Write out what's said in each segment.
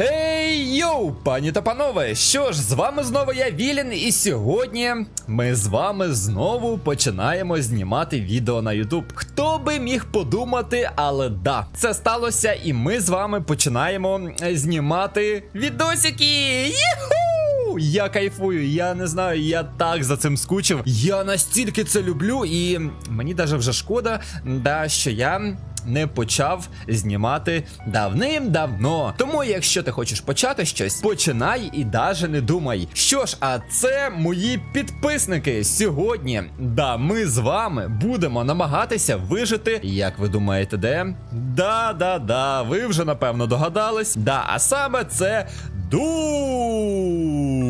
Гей, йоу, пані та панове! Що ж, з вами знову я Вілін, і сьогодні ми з вами знову починаємо знімати відео на YouTube. Хто би міг подумати, але да, це сталося, і ми з вами починаємо е, знімати відосики. Юху! Я кайфую, я не знаю, я так за цим скучив. Я настільки це люблю, і мені даже вже шкода, да, що я не почав знімати давним-давно. Тому, якщо ти хочеш почати щось, починай і даже не думай. Що ж, а це мої підписники. Сьогодні, да, ми з вами будемо намагатися вижити. Як ви думаєте, де? Да, да, да, ви вже напевно догадались. Да, а саме це ду.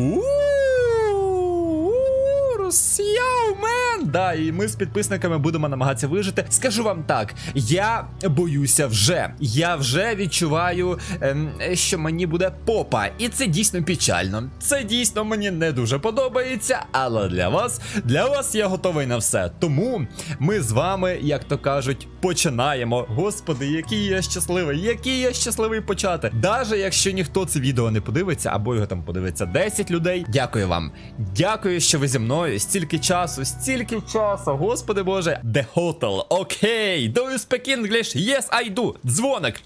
Да, і ми з підписниками будемо намагатися вижити. Скажу вам так, я боюся вже. Я вже відчуваю, ем, що мені буде попа. І це дійсно печально. Це дійсно мені не дуже подобається, але для вас, для вас я готовий на все. Тому ми з вами, як то кажуть, починаємо. Господи, який я щасливий, який я щасливий почати. Даже якщо ніхто це відео не подивиться, або його там подивиться 10 людей. Дякую вам. Дякую, що ви зі мною. Стільки часу, стільки часу. Господи Боже. The Hotel. Окей. Do you speak English? Yes, I do. Дзвоник.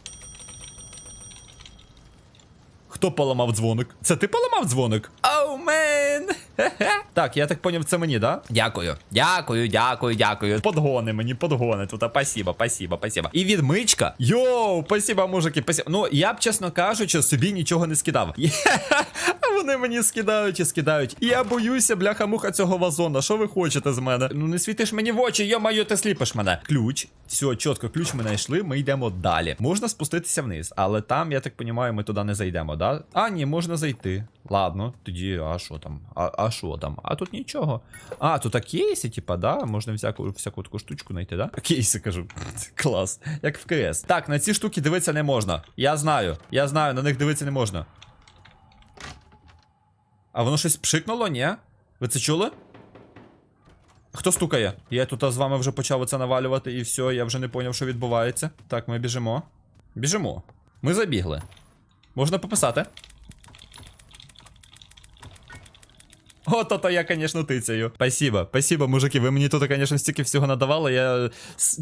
Хто поламав дзвоник? Це ти поламав дзвоник? Оу, мен! Так, я так поняв, це мені, да? Дякую. Дякую, дякую, дякую. Подгони мені, подгони. Тут, а, спасибо, спасибо, спасибо. І відмичка. Йоу, спасибо, мужики, спасибо. Ну, я б, чесно кажучи, собі нічого не скидав. Вони мені скидають і скидають. Я боюся, бляха-муха цього вазона. Що ви хочете з мене? Ну не світиш мені в очі, йо-майо, ти сліпиш мене. Ключ. Все, чітко, ключ ми знайшли, ми йдемо далі. Можна спуститися вниз, але там, я так розумію, ми туди не зайдемо, да? А, ні, можна зайти. Ладно, тоді, а що там? А а що там? А тут нічого. А, тут а кейси, типа, да? Можна всяку всяку таку штучку знайти, да? Кейси кажу. Клас. Як в КС. Так, на ці штуки дивитися не можна. Я знаю. Я знаю, на них дивитися не можна. А воно щось пшикнуло, ні? Ви це чули? Хто стукає? Я тут з вами вже почав оце навалювати, і все, я вже не поняв, що відбувається. Так, ми біжимо. Біжимо. Ми забігли. Можна пописати. Ото-то я, звісно, тицяю. Спасибо, спасибо, мужики. Ви мені тут, звісно, стільки всього надавали. Я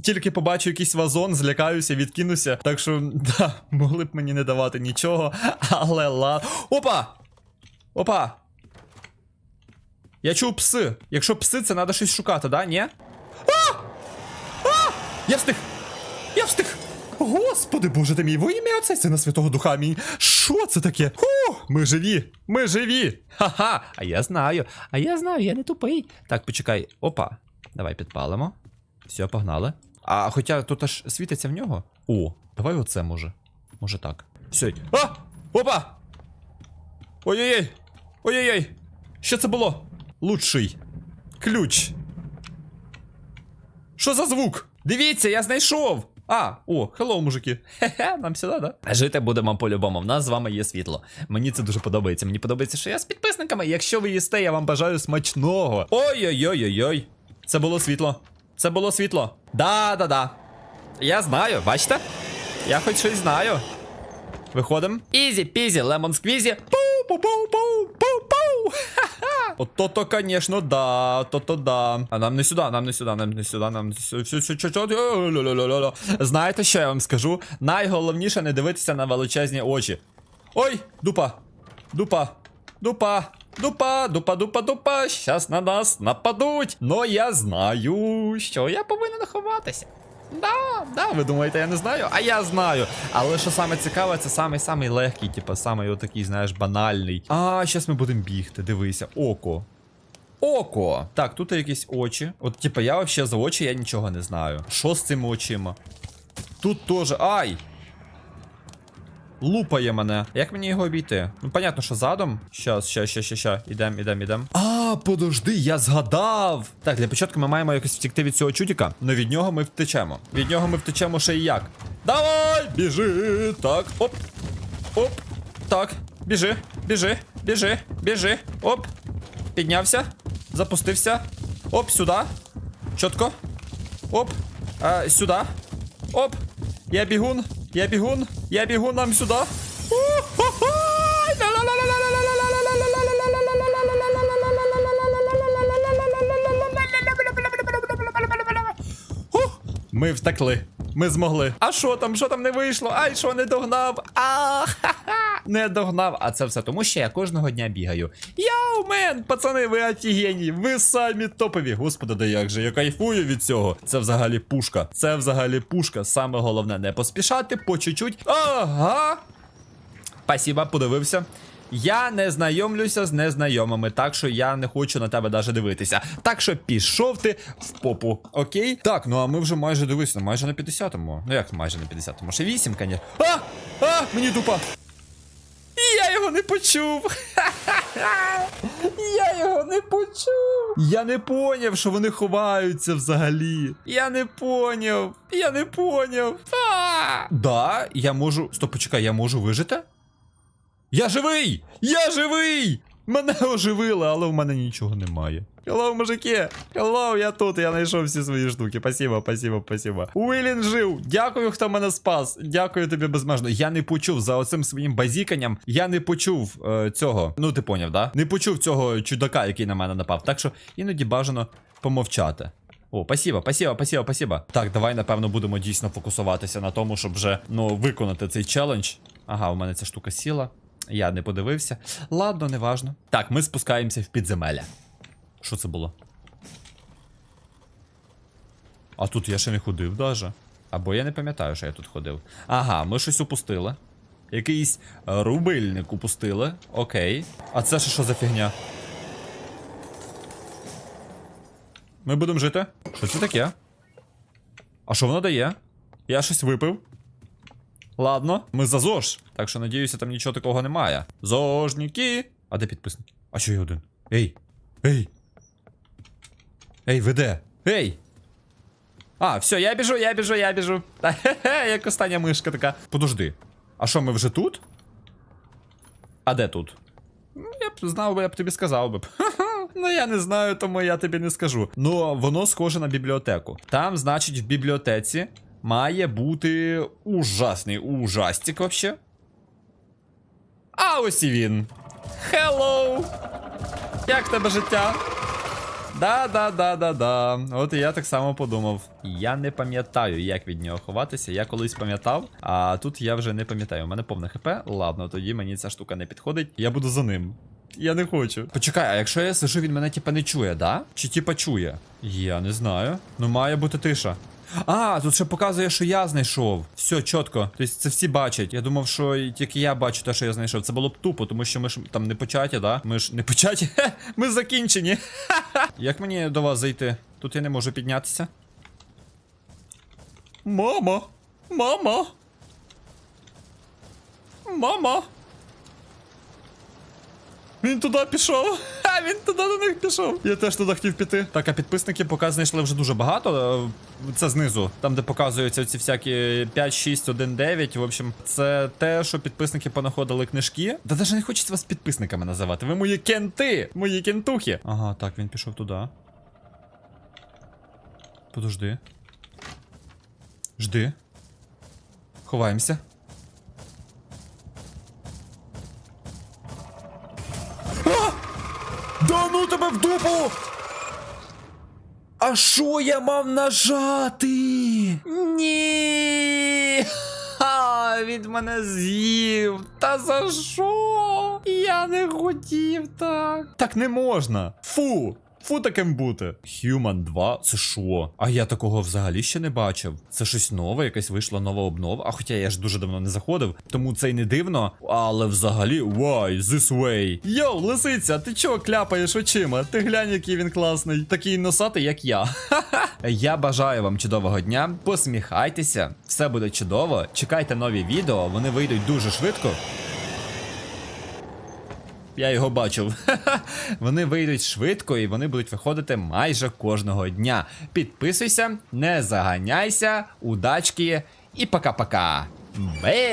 тільки побачу якийсь вазон, злякаюся, відкинуся. Так що, да, могли б мені не давати нічого. Але ла. Опа! Опа! Я чув пси. Якщо пси, це треба щось шукати, да? Ні? А! А! Я встиг! Я встиг! Господи, боже ти мій, во ім'я Отця Сина Святого Духа мій. Що це таке? Ху! Ми живі! Ми живі! Ха-ха! А я знаю, а я знаю, я не тупий. Так, почекай. Опа. Давай підпалимо. Все, погнали. А хоча тут аж світиться в нього. О, давай оце може. Може так. Все. А! Опа! Ой-ой-ой! Ой-ой-ой! Що це було? Лучший. Ключ. Що за звук? Дивіться, я знайшов! А, о, хеллоу, мужики. Хе-хе, нам сюди, да? Жити будемо по-любому. В нас з вами є світло. Мені це дуже подобається. Мені подобається, що я з підписниками. Якщо ви їсте, я вам бажаю смачного. Ой-ой-ой-ой-ой. Це було світло. Це було світло. Да-да-да. Я знаю, бачите? Я хоч щось знаю. Виходимо. Ізі, пізі, лемон сквізі. Пу-пу-пу-пу-пу-пу. Ха-ха. От то-то, конечно, да, то-то да. А нам не сюди, нам не сюди, нам не сюди, нам не сюди. Знаєте, що я вам скажу? Найголовніше не дивитися на величезні очі. Ой, дупа. Дупа. Дупа. Дупа, дупа, дупа, дупа. Щас на нас нападуть. Но я знаю, що я повинен ховатися. Да, да, ви думаєте, я не знаю? А я знаю. Але що саме цікаве, це самий самий легкий, типу, самий отакий, знаєш, банальний. А, зараз ми будемо бігти, дивися, око. Око! Так, тут є якісь очі. От, типа, я взагалі за очі я нічого не знаю. Що з цими очима? Тут теж. Ай! Лупає мене. Як мені його обійти? Ну, понятно, що задом. Щас, щас, щас, щас, щас. Ідем, ідем, ідем. А, подожди, я згадав. Так, для початку ми маємо якось втекти від цього чудіка, але від нього ми втечемо. Від нього ми втечемо ще і як. Давай! Біжи! Так, оп. Оп. Так, біжи, біжи, біжи, біжи. Оп. Піднявся. Запустився. Оп, сюди. Чітко. Оп. А, сюди. Оп. Я бігун. Я бігун. Я бігун нам сюди. Ми втекли. Ми змогли. А що там? Що там не вийшло? Ай, що не догнав? А, ха-ха, не догнав. А це все тому, що я кожного дня бігаю. Йоу, мен, пацани, ви офігенні, ви самі топові. Господи, да як же, я кайфую від цього. Це взагалі пушка. Це взагалі пушка. Саме головне не поспішати, по чуть-чуть. Ага. Спасибо, подивився. Я не знайомлюся з незнайомими, так що я не хочу на тебе навіть дивитися. Так що пішов ти в попу, окей? Так, ну а ми вже майже дивися, майже на 50-му. Ну як майже на 50-му? Ще 8, конечно. А! А! Мені тупа! Я його не почув. Я його не почув. Я не поняв, що вони ховаються взагалі. Я не поняв. Я не поняв. Да, я можу. Стоп, почекай, я можу вижити? Я живий! Я живий! Мене оживили, але в мене нічого немає. Hello, мужики! Hello, я тут, я знайшов всі свої штуки. Спасибо, спасибо, спасибо. Уілін жив. Дякую, хто мене спас. Дякую тобі безмежно. Я не почув за оцим своїм базіканням. Я не почув е, цього. Ну, ти поняв, да? Не почув цього чудака, який на мене напав. Так що іноді бажано помовчати. О, спасибо, спасибо, спасибо, спасибо. Так, давай, напевно, будемо дійсно фокусуватися на тому, щоб вже ну, виконати цей челендж. Ага, у мене ця штука сіла. Я не подивився. Ладно, неважно. Так, ми спускаємося в підземелля. Що це було? А тут я ще не ходив даже. Або я не пам'ятаю, що я тут ходив. Ага, ми щось упустили. Якийсь рубильник упустили. Окей. А це ще що за фігня? Ми будемо жити. Що це таке? А що воно дає? Я щось випив. Ладно, ми за ЗОЖ, так що надіюся, там нічого такого немає. Зожніки. А де підписники? А що я один? Ей! Ей! Ей, ви де? Ей! А, все, я біжу, я біжу, я біжу. Хе-хе, як остання мишка така. Подожди. А що, ми вже тут? А де тут? Ну, Я б знав би, я б тобі сказав би. Ну я не знаю, тому я тобі не скажу. Ну, воно схоже на бібліотеку. Там, значить, в бібліотеці має бути ужасний ужастик вообще. А ось і він. Хеллоу! Як тебе життя? Да, да, да, да, да. От і я так само подумав. Я не пам'ятаю, як від нього ховатися. Я колись пам'ятав, а тут я вже не пам'ятаю. У мене повне хп. Ладно, тоді мені ця штука не підходить. Я буду за ним. Я не хочу. Почекай, а якщо я сижу, він мене типа не чує, да? Чи типа чує? Я не знаю. Ну має бути тиша. А, тут ще показує, що я знайшов. Все, чітко. Тобто це всі бачать. Я думав, що тільки я бачу те, що я знайшов. Це було б тупо, тому що ми ж там не початі, да? Ми ж не початі. Ми закінчені. Як мені до вас зайти? Тут я не можу піднятися. Мама! Мама! Мама! Він туди пішов. Він туди до них пішов. Я теж туди хотів піти. Так, а підписники поки знайшли вже дуже багато. Е, Це знизу, там де показуються ці всякі 5, 6, 1, 9. В общем, це те, що підписники понаходили книжки. Та навіть не хочеться вас підписниками називати. Ви мої кенти! Мої кентухи. Ага, так, він пішов туди. Подожди. Жди. Ховаємося. Да ну тебе в дупу! А що я мав нажати? Ні. Ха, він мене з'їв. Та за що? Я не хотів так. Так не можна. Фу. Фу таким бути. Human 2? Це що? А я такого взагалі ще не бачив. Це щось нове, якась вийшла нова обнова. А хоча я ж дуже давно не заходив, тому це й не дивно. Але взагалі, why, this way. Йоу, лисиця, ти чого кляпаєш очима? Ти глянь, який він класний. Такий носатий, як я. Я бажаю вам чудового дня. Посміхайтеся, все буде чудово. Чекайте нові відео, вони вийдуть дуже швидко. Я його бачив. вони вийдуть швидко і вони будуть виходити майже кожного дня. Підписуйся, не заганяйся, удачки і пока-пока. Бем!